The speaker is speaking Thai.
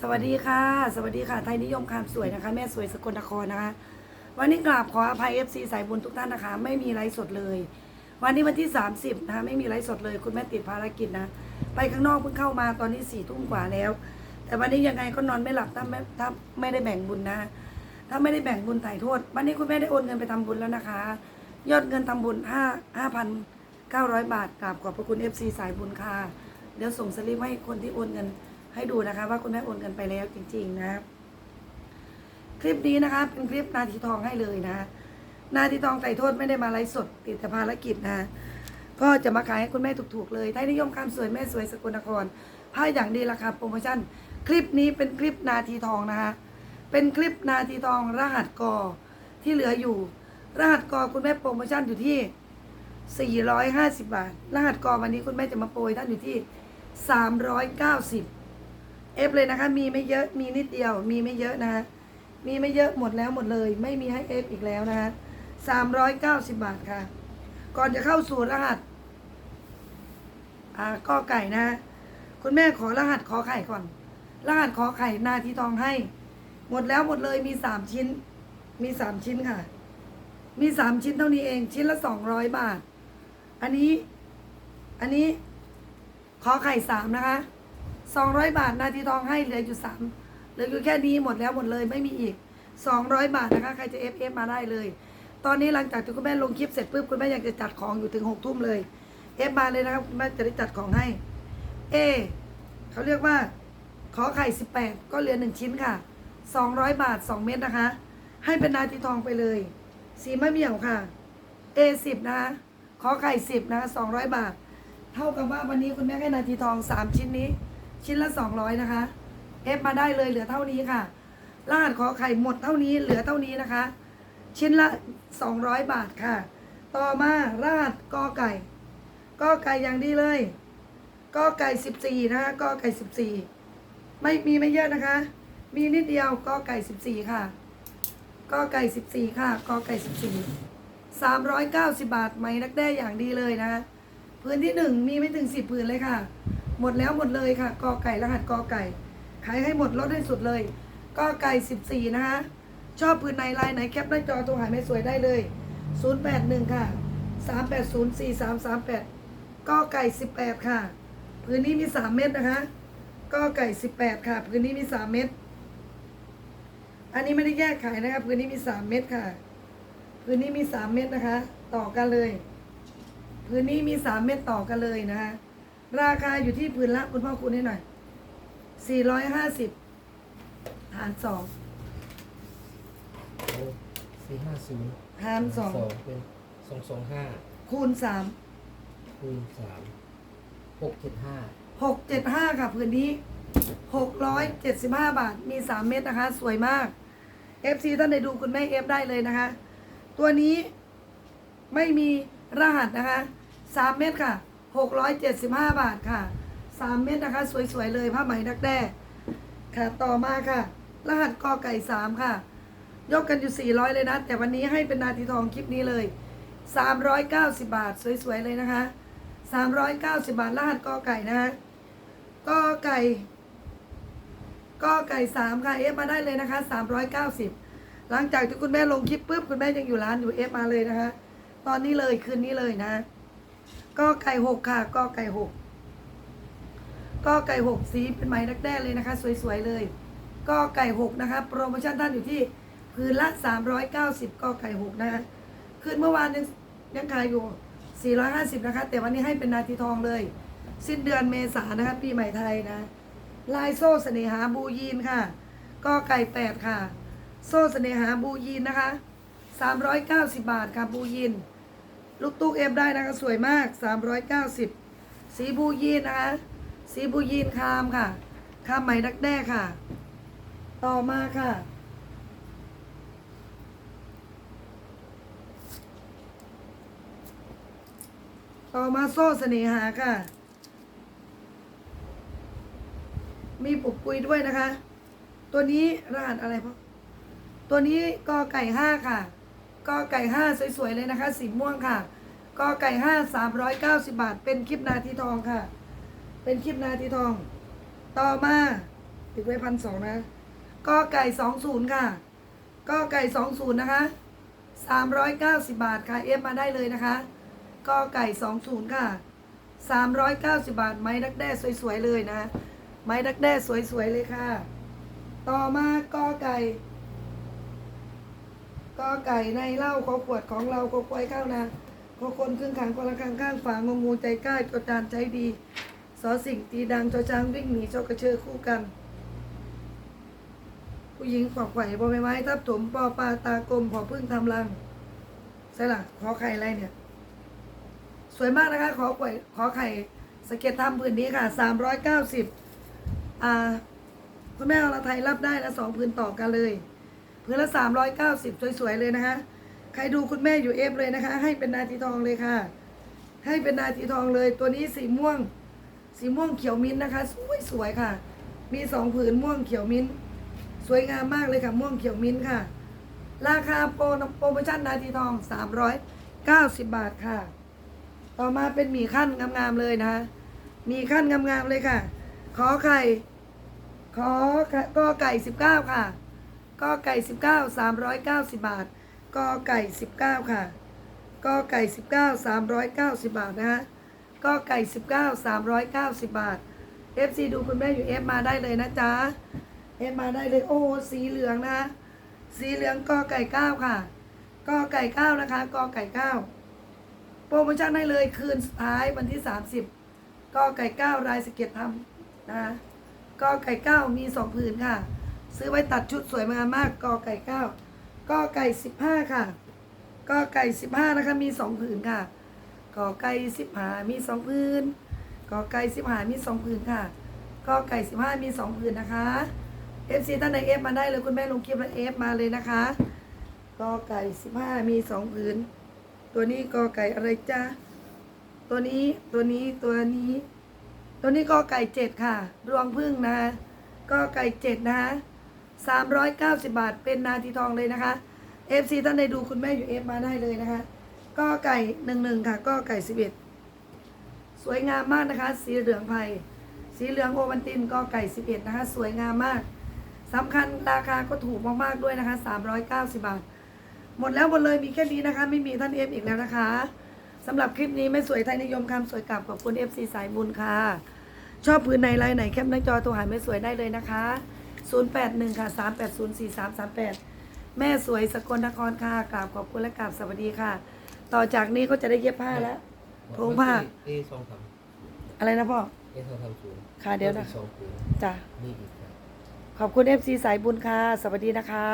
สวัสดีค่ะ สวัสดีค่ะ ไทยนิยมคามสวยนะคะ แม่สวยสกลนครนะคะ วันนี้กราบขออภัย FC สายบุญทุกท่านนะคะ ไม่มีไลฟ์สดเลย วันนี้วันที่ 30 นะคะ ไม่มีไลฟ์สดเลย คุณแม่ติดภารกิจนะ ไปข้างนอกเพิ่งเข้ามาตอนนี้สี่ทุ่มกว่าแล้ว แต่วันนี้ยังไงก็นอนไม่หลับถ้าไม่ถ้าไม่ได้แบ่งบุญนะ ถ้าไม่ได้แบ่งบุญถ่ายโทษ วันนี้คุณแม่ได้โอนเงินไปทำบุญแล้วนะคะ ยอดเงินทำบุญห้าห้าพันเก้าร้อยบาทกราบขอบพระคุณ FC สายบุญค่ะ เดี๋ยวส่งสลิปให้คนที่โอนเงิน ให้ดูนะคะว่าคุณแม่โอนเงินไปแล้วจริง ๆ นะครับคลิปนี้นะคะเป็นคลิปนาทีทองให้เลยนะ นาทีทองไต่โทษไม่ได้มาไลฟ์สดติดแต่ภารกิจนะก็จะมาขายให้คุณแม่ถูกๆเลยไทยนิยมคำสวยแม่สวยสกลนครผ้าอย่างดีราคาโปรโมชั่น คลิปนี้เป็นคลิปนาทีทองนะคะ เป็นคลิปนาทีทองรหัสกอที่เหลืออยู่ รหัสกอคุณแม่โปรโมชั่นอยู่ที่ 450 บาท รหัสกอวันนี้คุณแม่จะมาโปรยท่านอยู่ที่ 390 เอฟเลยนะคะ มีไม่เยอะมีนิดเดียว มีไม่เยอะนะคะมีไม่เยอะหมดแล้วหมดเลย ไม่มีให้เอฟอีกแล้วนะคะ390บาทค่ะ ก่อนจะเข้าสู่รหัส อ่าก็ไก่นะ คุณแม่ขอรหัสขอไข่ก่อน รหัสขอไข่นาทีทองให้ หมดแล้วหมดเลยมีสามชิ้น มีสามชิ้นค่ะ มีสามชิ้นเท่านี้เองชิ้นละสองร้อยบาท อันนี้ อันนี้ขอไข่สามนะคะ สองร้อยบาทนาทีทองให้เหลืออยู่สามเหลืออยู่แค่นี้หมดแล้วหมดเลยไม่มีอีกสองร้อยบาทนะคะ ใครจะเอฟเอฟมาได้เลย ตอนนี้หลังจากที่คุณแม่ลงคลิปเสร็จปุ๊บคุณแม่ยากจะจัดของอยู่ถึงหกทุ่มเลยเอฟมาเลยนะครับคุณแม่จะได้จัดของให้เอเขาเรียกว่า ขอไข่สิบแปดก็เหลือหนึ่งชิ้นค่ะสองร้อยบาทสองเม็ดนะคะ ให้เป็นนาทีทองไปเลย สีมะเหมี่ยวค่ะ A สิบนะคะขอไข่สิบนะคะสองร้อยบาท เท่ากับว่าวันนี้คุณแม่ให้นาทีทองสามชิ้นนี้ ชิ้นละสองร้อยนะคะเอฟมาได้เลยเหลือเท่านี้ค่ะ รหัสขอไข่หมดเท่านี้เหลือเท่านี้นะคะ ชิ้นละสองร้อยบาทค่ะ ต่อมารหัสกอไก่กอไก่อย่างดีเลยกอไก่สิบสี่นะคะกอไก่สิบสี่ไม่มีไม่เยอะนะคะ มีนิดเดียวกอไก่สิบสี่ค่ะกอไก่สิบสี่ค่ะกอไก่สิบสี่สามร้อยเก้าสิบาทไหมนักแด้อย่างดีเลยนะคะพื้นที่หนึ่งมีไม่ถึงสิบพื้นเลยค่ะ หมดแล้วหมดเลยค่ะกอไก่รหัสกอไก่ ขายให้หมดลดให้สุดเลยกอไก่สิบสี่นะคะ ชอบพื้นในลายไหนแคปหน้าจอโทรหาแม่สวยได้เลยศูนย์แปดหนึ่งค่ะสามแปดศูนย์สี่สามสามแปดกอไก่สิบแปดค่ะ พื้นนี้มีสามเม็ดนะคะกอไก่สิบแปดค่ะ พื้นนี้มีสามเม็ดอันนี้ไม่ได้แยกขายนะคะพื้นนี้มีสามเม็ดค่ะ พื้นนี้มีสามเม็ดนะคะ ต่อกันเลย พื้นนี้มีสามเม็ดต่อกันเลยนะคะ ราคาอยู่ที่พื้นละคุณพ่อคุณให้หน่อยสี่ร้อยห้าสิบหารสอง สี่ห้าศูนย์หารสอง เป็นสองสองห้าคูณสามคูณสามหกเจ็ดห้าหกเจ็ดห้าค่ะพื้นนี้หกร้อยเจ็ดสิบห้าบาทมีสามเม็ดนะคะ สวยมาก FC ท่านใดดูคุณแม่เอฟได้เลยนะคะ ตัวนี้ไม่มีรหัสนะคะสามเม็ดค่ะ หกร้อยเจ็ดสิบห้าบาทค่ะสามเม็ดนะคะ สวยๆ เลยผ้าไหมดักแด้ค่ะต่อมาค่ะ รหัสกอไก่สามค่ะ ยกกันอยู่ 400 เลยนะ แต่วันนี้ให้เป็นนาทีทองคลิปนี้เลย 390 บาท สวยๆ เลยนะคะ 390 บาท รหัสกอไก่นะคะกอไก่กอไก่3ค่ะเอฟมาได้เลยนะคะ 390 หลังจากที่คุณแม่ลงคลิปปุ๊บคุณแม่ยังอยู่ร้านอยู่เอฟมาเลยนะคะ ตอนนี้เลยคืนนี้เลยนะ กอไก่6ค่ะกอไก่6กกอไก่6สีเป็นไหมดักแด้เลยนะคะ สวยๆเลยกอไก่6นะคะ โปรโมชั่นท่านอยู่ที่คืนละ 390กอไก่หกนะคะคืนเมื่อวานยังยังขายอยู่ 450 นะคะ แต่วันนี้ให้เป็นนาทีทองเลย สิ้นเดือนเมษายนะคะ ปีใหม่ไทยนะ ลายโซ่เสน่หาบูยีนค่ะกอไก่8ค่ะ โซ่เสน่หาบูยีนนะคะ 390 บาทค่ะบูยีน ลูกตุ๊กเอฟได้นะคะสวยมาก 390 สีบูยีนนะคะ สีบูยีนคามค่ะ คามใหมดักแด้ค่ะ ต่อมาค่ะ ต่อมาโซ่เสน่หาค่ะ มีปุกปุยด้วยนะคะ ตัวนี้รหัสอะไรพ่อตัวนี้กอไก่ห้าค่ะ กอไก่ห้าสวยๆเลยนะคะ สีม่วงค่ะกอไก่ห้าสามร้อยเก้าสิบาท เป็นคลิปนาทีทองค่ะ เป็นคลิปนาทีทอง ต่อมาติดไว้พันสองนะกอไก่สองศูนย์ค่ะกอไก่สองศูนย์นะคะสามร้อยเก้าสิบบาทค่ะเอฟมาได้เลยนะคะกอไก่สองศูนย์ค่ะสามร้อยเก้าสิบบาท ไม้ดักแด้สวยๆเลยนะ ไม้ดักแด้สวยๆเลยค่ะ ต่อมากอไก่ กอไก่ในเหล้าขอขวดของเราขอควายข้าวนาขอคนครึ่งขังคนละข้างข้างฝางงงูใจกล้าจดจานใจดีสอสิ่งตีดังจอจางวิ่งหนีจอกระเชอคู่กัน ผู้หญิงขวักไขว่บอใบไม้ทับถมปอปลาตากลมพอพึ่งทำรังใช่ล่ะขอไข่อะไรเนี่ย สวยมากนะคะ ขอไข่ขอไข่สเก็ตทำพื้นนี้ค่ะสามร้อยเก้าสิบอ่าคุณแม่อรไทยรับได้นะสองพื้นต่อกันเลย พื้นละสามร้อยเก้าสิบสวยๆเลยนะคะ ใครดูคุณแม่อยู่เอฟเลยนะคะ ให้เป็นนาทีทองเลยค่ะ ให้เป็นนาทีทองเลย ตัวนี้สีม่วง สีม่วงเขียวมิ้นท์นะคะ สวยๆค่ะ มีสองผืนม่วงเขียวมิ้นท์สวยงามมากเลยค่ะ ม่วงเขียวมิ้นท์ค่ะ ราคาโปรโปรโมชั่นนาทีทองสามร้อยเก้าสิบบาทค่ะ ต่อมาเป็นหมี่ขั้นงามๆเลยนะคะ มีขั้นงามๆเลยค่ะ ขอไข่ ขอก็ไก่สิบเก้าค่ะ ก็ไก่สิบเก้าสามร้อยเก้าสิบบาทก็ไก่สิบเก้าค่ะก็ไก่สิบเก้าสามร้อยเก้าสิบบาทนะฮะก็ไก่สิบเก้าสามร้อยเก้าสิบบาท FC ดูคุณแม่อยู่เอฟมาได้เลยนะจ๊ะเอฟมาได้เลยโอ้สีเหลืองนะ สีเหลืองก็ไก่เก้าค่ะก็ไก่เก้านะคะก็ไก่เก้าโปรโมชั่นได้เลยคืนสุดท้ายวันที่สามสิบก็ไก่เก้ารายสเก็ตทำนะคะกอไก่เก้ามีสองผืนค่ะ ซื้อไว้ตัดชุดสวยงามมากกอไก่เก้ากอไก่สิบห้าค่ะกอไก่สิบห้านะคะมีสองผืนค่ะกอไก่สิบห้ามีสองผืนกอไก่สิบห้ามีสองผืนค่ะกอไก่สิบห้ามีสองผืนนะคะเอฟซีท่านใดเอฟมาได้เลยคุณแม่ลงคลิปแล้วเอฟมาเลยนะคะกอไก่สิบห้ามีสองผืน ตัวนี้กอไก่อะไรจ้าตัวนี้ตัวนี้ตัวนี้ ตัวนี้ก็ไก่เจ็ดค่ะ รวงพึ่งนะก็ไก่เจ็ดนะ สามร้อยเก้าสิบาท เป็นนาทีทองเลยนะคะ FC ท่านใดดูคุณแม่อยู่เอฟมาได้เลยนะคะก็ไก่หนึ่งหนึ่งค่ะก็ไก่สิบเอ็ดสวยงามมากนะคะ สีเหลืองไผ่สีเหลืองโอวันตินก็ไก่สิบเอ็ดนะคะ สวยงามมากสำคัญราคาก็ถูกมากๆด้วยนะคะสามร้อยเก้าสิบาท หมดแล้วหมดเลยมีแค่นี้นะคะ ไม่มีท่านเอฟอีกแล้วนะคะสำหรับคลิปนี้ไม่สวยไทยนิยมคำสวยกลับขอบคุณ FC สายบุญค่ะ ชอบพื้นในไลน์ไหนแคปหน้าจอโทรหาแม่สวยได้เลยนะคะ 081 ค่ะ 3804338 แม่สวยสกลนครค่ะกราบขอบคุณและกราบสวัสดีค่ะ ต่อจากนี้ก็จะได้เย็บผ้าแล้วโพงผ้าเอสองสามอะไรนะพ่อเอสองสามศูนย์ค่ะเดี๋ยวนะสองศูนย์จ้ะนี่อีกครับขอบคุณ FC สายบุญค่ะ สวัสดีนะคะ